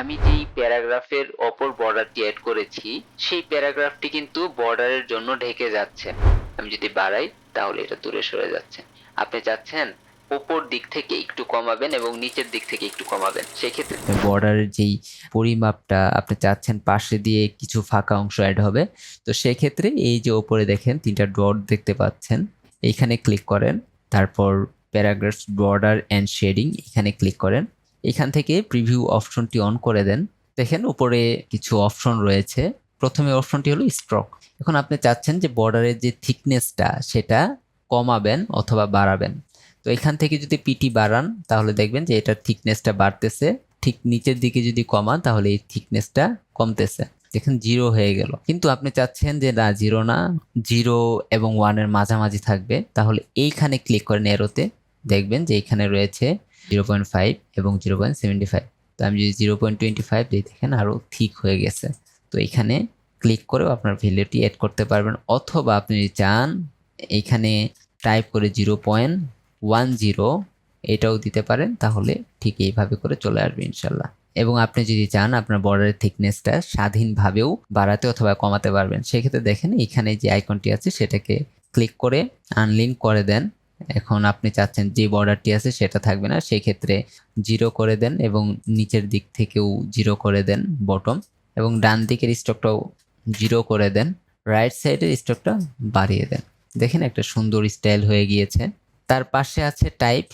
আমি যেই প্যারাগ্রাফের অপর বর্ডারটি অ্যাড করেছি, সেই প্যারাগ্রাফটি কিন্তু বর্ডারের জন্য ঢেকে যাচ্ছে। আমি যদি বাড়াই, তাহলে এটা দূরে সরে যাচ্ছে। আপনি চাচ্ছেন উপর দিক থেকে একটু কমাবেন এবং নিচের দিক থেকে একটু কমাবেন। সেক্ষেত্রে বর্ডারের যেই পরিমাপটা, আপনি চাচ্ছেন পাশে দিয়ে কিছু ফাঁকা অংশ অ্যাড হবে, তো সেক্ষেত্রে এই যে ওপরে দেখেন, তিনটা ডট দেখতে পাচ্ছেন, এইখানে ক্লিক করেন, তারপর প্যারাগ্রাফ বর্ডার অ্যান্ড শেডিং এখানে ক্লিক করেন। এখান থেকে প্রিভিউ অপশনটি অন করে দেন। দেখেন উপরে কিছু অপশন রয়েছে। প্রথমে অপশনটি হলো স্ট্রক এখন আপনি চাচ্ছেন যে বর্ডারের যে থিকনেসটা সেটা কমাবেন অথবা বাড়াবেন। তো এখান থেকে যদি পিটি বাড়ান, তাহলে দেখবেন যে এটার থিকনেসটা বাড়তেছে। ঠিক নিচের দিকে যদি কমান, তাহলে এই থিকনেসটা কমতেছে। দেখেন জিরো হয়ে গেল। কিন্তু আপনি চাচ্ছেন যে না জিরো না জিরো এবং ওয়ানের মাঝামাঝি থাকবে। তাহলে এইখানে ক্লিক করেন এরোতে দেখবেন যে এখানে রয়েছে জিরো পয়েন্ট ফাইভ এবং জিরো পয়েন্ট সেভেন্টি ফাইভ তো আমি যদি জিরো পয়েন্ট টোয়েন্টি ফাইভ দিই, দেখেন আরও ঠিক হয়ে গেছে। তো এখানে ক্লিক করেও আপনার ভ্যালুটি অ্যাড করতে পারবেন। অথবা আপনি যদি চান এইখানে টাইপ করে জিরো পয়েন্ট ওয়ান জিরো এটাও দিতে পারেন, তাহলে ঠিক এইভাবে করে চলে আসবে ইনশাল্লাহ। এবং আপনি যদি চান, আপনার বর্ডারের থিকনেসটা স্বাধীনভাবেও বাড়াতে অথবা কমাতে পারবেন। সেক্ষেত্রে দেখেন, এখানে যে আইকনটি আছে, সেটাকে ক্লিক করে আনলিঙ্ক করে দেন। এখন আপনি চাচ্ছেন যে বর্ডারটি আছে সেটা থাকবে না, সেক্ষেত্রে জিরো করে দেন এবং নিচের দিক থেকেও জিরো করে দেন বটম এবং ডান দিকের স্টকটাও জিরো করে দেন রাইট সাইডের স্টকটা বাড়িয়ে দেন। দেখেন একটা সুন্দর স্টাইল হয়ে গিয়েছে। তার পাশে আছে টাইপ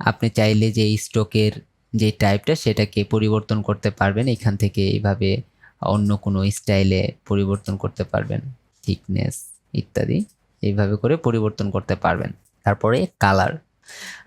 আপনি চাইলে যে স্টকের যে টাইপটা সেটাকে পরিবর্তন করতে পারবেন, এখান থেকে এইভাবে অন্য কোনো স্টাইলে পরিবর্তন করতে পারবেন থিকনেস ইত্যাদি, এইভাবে করে পরিবর্তন করতে পারবেন। তারপরে কালার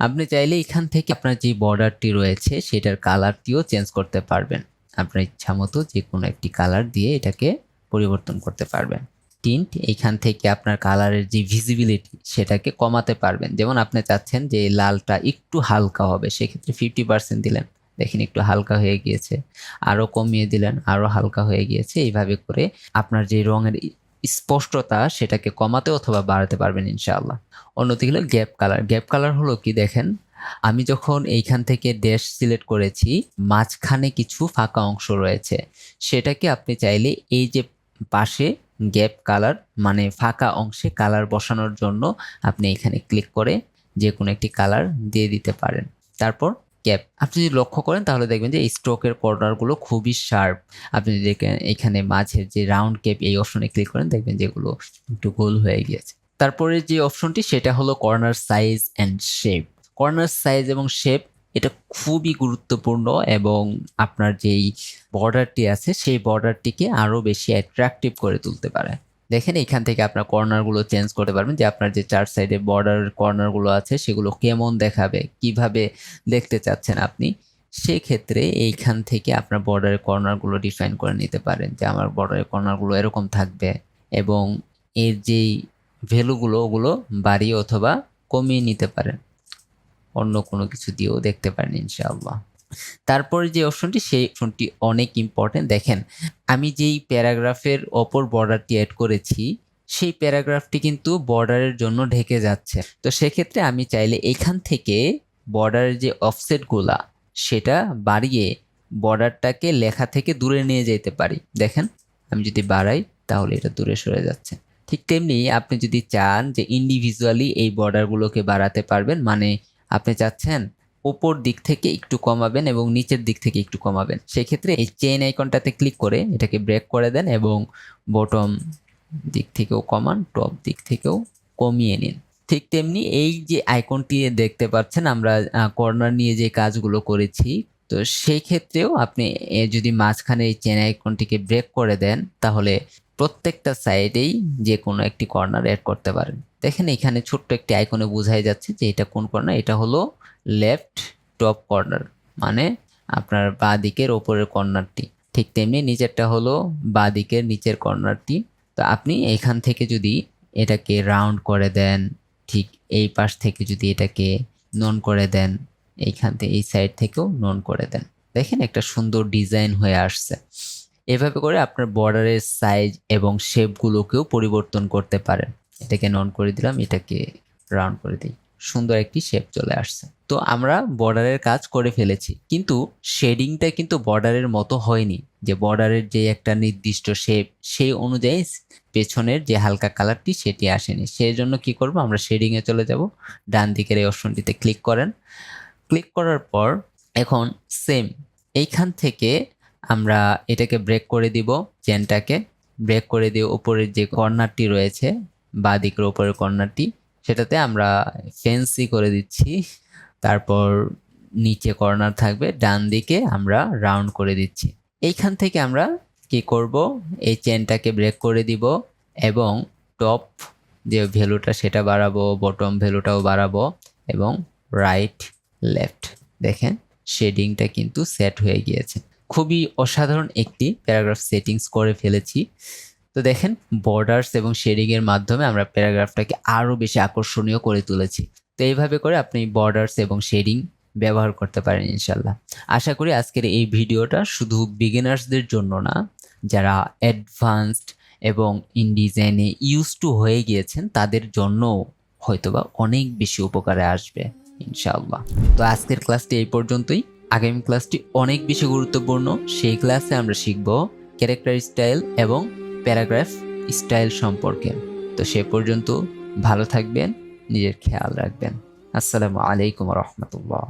আপনি চাইলে এখান থেকে আপনার যে বর্ডারটি রয়েছে, সেটার কালারটিও চেঞ্জ করতে পারবেন। আপনার ইচ্ছা মতো যে কোনো একটি কালার দিয়ে এটাকে পরিবর্তন করতে পারবেন। টিন্ট এইখান থেকে আপনার কালারের যে ভিজিবিলিটি সেটাকে কমাতে পারবেন। যেমন আপনি চাচ্ছেন যে লালটা একটু হালকা হবে, সেক্ষেত্রে ফিফটি পার্সেন্ট দিলেন। দেখেন একটু হালকা হয়ে গিয়েছে। আরও কমিয়ে দিলেন, আরও হালকা হয়ে গিয়েছে। এইভাবে করে আপনার যে রঙের স্পষ্টতা সেটাকে কমাতে অথবা বাড়াতে পারবেন ইনশাআল্লাহ। অন্যদিকে হলো গ্যাপ কালার গ্যাপ কালার হলো কি দেখেন, আমি যখন এইখান থেকে ড্যাশ সিলেক্ট করেছি, মাঝখানে কিছু ফাঁকা অংশ রয়েছে। সেটাকে আপনি চাইলে এই যে পাশে গ্যাপ কালার মানে ফাঁকা অংশে কালার বসানোর জন্য আপনি এখানে ক্লিক করে যে কোনো একটি কালার দিয়ে দিতে পারেন। তারপর ক্যাপ আপনি যদি লক্ষ্য করেন, তাহলে দেখবেন যে এই স্ট্রোকের কর্নারগুলো খুবই শার্প আপনি যদি এখানে- মাঝের যে রাউন্ড ক্যাপ এই অপশনে ক্লিক করেন, দেখবেন যেগুলো একটু গোল হয়ে গিয়েছে। তারপরে যে অপশনটি সেটা হলো corner size and shape corner size এবং শেপ এটা খুবই গুরুত্বপূর্ণ এবং আপনার যেই বর্ডারটি আছে, সেই বর্ডারটিকে আরও বেশি অ্যাট্রাকটিভ করে তুলতে পারে। দেখেন এখান থেকে আপনার কর্নারগুলো চেঞ্জ করতে পারবেন যে আপনার যে চার সাইডে বর্ডার কর্নারগুলো আছে সেগুলো কেমন দেখাবে, কীভাবে দেখতে চাচ্ছেন আপনি? সেক্ষেত্রে এইখান থেকে আপনার বর্ডারের কর্নারগুলো ডিফাইন করে নিতে পারেন যে আমার বর্ডারের কর্নারগুলো এরকম থাকবে এবং এর যেই ভ্যালুগুলো ওগুলো বাড়িয়ে অথবা কমিয়ে নিতে পারেন। অন্য কোনো কিছু দিয়েও দেখতে পারেন ইনশাআল্লাহ। তারপরে যে অপশনটি সেই অপশনটি অনেক ইম্পর্টেন্ট দেখেন, আমি যেই প্যারাগ্রাফের অপর বর্ডারটি অ্যাড করেছি, সেই প্যারাগ্রাফটি কিন্তু বর্ডারের জন্য ঢেকে যাচ্ছে। তো সেক্ষেত্রে আমি চাইলে এখান থেকে বর্ডারের যে অফসেটগুলা সেটা বাড়িয়ে বর্ডারটাকে লেখা থেকে দূরে নিয়ে যেতে পারি। দেখেন, আমি যদি বাড়াই, তাহলে এটা দূরে সরে যাচ্ছে। ঠিক তেমনি আপনি যদি চান যে ইন্ডিভিজুয়ালি এই বর্ডারগুলোকে বাড়াতে পারবেন মানে আপনি চাচ্ছেন উপর দিক থেকে একটু কমাবেন এবং নিচের দিক থেকে একটু কমাবেন। সেক্ষেত্রে এই চেইন আইকনটাতে ক্লিক করে এটাকে ব্রেক করে দেন এবং বটম দিক থেকেও কমান টপ দিক থেকেও কমিয়ে নিন। ঠিক তেমনি এই যে আইকনটি দেখতে পাচ্ছেন, আমরা কর্নার নিয়ে যে কাজগুলো করেছি, তো সেই ক্ষেত্রেও আপনি যদি মাঝখানে এই চেন আইকনটিকে ব্রেক করে দেন, তাহলে প্রত্যেকটা সাইডেই যে কোনো একটি কর্নার অ্যাড করতে পারেন। দেখেন এখানে ছোট্ট একটি আইকনে বোঝাই যাচ্ছে যে এটা কোন কর্নার? এটা হলো লেফট টপ কর্নার মানে আপনার বাঁ দিকের ওপরের কর্নারটি। ঠিক তেমনি নিচেরটা হলো বাঁ দিকের নিচের কর্নারটি। তো আপনি এখান থেকে যদি এটাকে রাউন্ড করে দেন, ঠিক এই পাশ থেকে যদি এটাকে নন করে দেন, এইখান থেকে এই সাইড থেকেও নন করে দেন। দেখেন একটা সুন্দর ডিজাইন হয়ে আসছে। এভাবে করে আপনার বর্ডারের সাইজ এবং শেপগুলোকেও পরিবর্তন করতে পারেন। এটাকে নন করে দিলাম, এটাকে রাউন্ড করে দিই। সুন্দর একটি শেপ চলে আসছে। তো আমরা বর্ডারের কাজ করে ফেলেছি। কিন্তু শেডিংটা কিন্তু বর্ডারের মতো হয়নি। যে বর্ডারের যে একটা নির্দিষ্ট শেপ সেই অনুযায়ী পেছনের যে হালকা কালারটি সেটি আসেনি। সেই জন্য কি করব? আমরা শেডিংয়ে চলে যাব। ডান দিকের এই অপশনটিতে ক্লিক করেন। ক্লিক করার পর এখন সেম এইখান থেকে আমরা এটাকে ব্রেক করে দিব চেনটাকে ব্রেক করে দিয়ে উপরের যে কর্নারটি রয়েছে, বা দিকের উপরের কর্নারটি, সেটাতে আমরা ফেন্সি করে দিচ্ছি। তারপর নিচে কর্নার থাকবে, ডান দিকে আমরা রাউন্ড করে দিচ্ছি। এইখান থেকে আমরা কি করব? এই চেনটাকে ব্রেক করে দিব এবং টপ যে ভ্যালুটা সেটা বাড়াবো বটম ভ্যালুটাও বাড়াবো এবং রাইট লেফট দেখেন শেডিংটা কিন্তু সেট হয়ে গিয়েছে। খুবই অসাধারণ একটি প্যারাগ্রাফ সেটিংস করে ফেলেছি। তো দেখেন বর্ডার্স এবং শেডিংয়ের মাধ্যমে আমরা প্যারাগ্রাফটাকে আরও বেশি আকর্ষণীয় করে তুলেছি। তো এইভাবে করে আপনি বর্ডার্স এবং শেডিং ব্যবহার করতে পারেন ইনশাল্লাহ আশা করি আজকের এই ভিডিওটা শুধু বিগিনার্সদের জন্য না, যারা অ্যাডভান্সড এবং ইন ডিজাইনে ইউজ টু হয়ে গিয়েছেন, তাদের জন্য হয়তোবা অনেক বেশি উপকারে আসবে ইনশাআল্লাহ। তো আজকের ক্লাসটি এই পর্যন্তই। আগামী ক্লাসটি অনেক বেশি গুরুত্বপূর্ণ, সেই ক্লাসে আমরা শিখব ক্যারেক্টার স্টাইল এবং প্যারাগ্রাফ স্টাইল সম্পর্কে। তো সে পর্যন্ত ভালো থাকবেন, নিজের খেয়াল রাখবেন। আসসালামু আলাইকুম রহমতুল্লাহ।